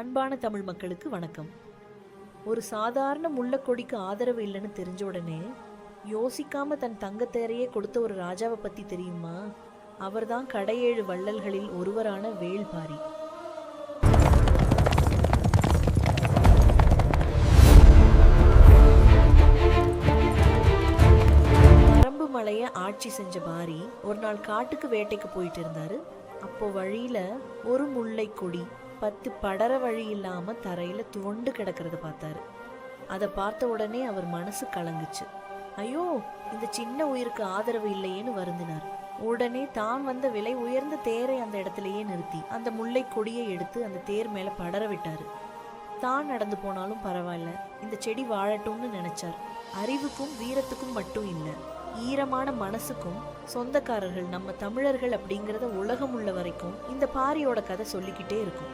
அன்பான தமிழ் மக்களுக்கு வணக்கம். ஒரு சாதாரண முள்ளக்கொடிக்கு ஆதரவு இல்லைன்னு தெரிஞ்ச உடனே யோசிக்காம தன் தங்கத்தேரையே கொடுத்த ஒரு ராஜாவை பத்தி தெரியுமா? அவர்தான் கடையேழு வள்ளல்களில் ஒருவரான வேள்பாரி. பரம்பு மலைய ஆட்சி செஞ்ச பாரி ஒரு நாள் காட்டுக்கு வேட்டைக்கு போயிட்டு இருந்தாரு. அப்போ வழியில ஒரு முல்லை கொடி பத்து படற வழி இல்லாமல் தரையில் துவண்டு கிடக்கிறத பார்த்தாரு. அதை பார்த்த உடனே அவர் மனசு கலங்குச்சு. ஐயோ இந்த சின்ன உயிருக்கு ஆதரவு இல்லையேன்னு வருந்தினார். உடனே தான் வந்த விலை உயர்ந்த தேரை அந்த இடத்துலயே நிறுத்தி அந்த முல்லை கொடியை எடுத்து அந்த தேர் மேல படர விட்டாரு. தான் நடந்து போனாலும் பரவாயில்ல இந்த செடி வாழட்டும்னு நினைச்சார். அறிவுக்கும் வீரத்துக்கும் மட்டும் இல்லை. ஈரமான மனசுக்கும் சொந்தக்காரர்கள் நம்ம தமிழர்கள் அப்படிங்கிறத உலகம் உள்ள வரைக்கும் இந்த பாரியோட கதை சொல்லிக்கிட்டே இருக்கும்.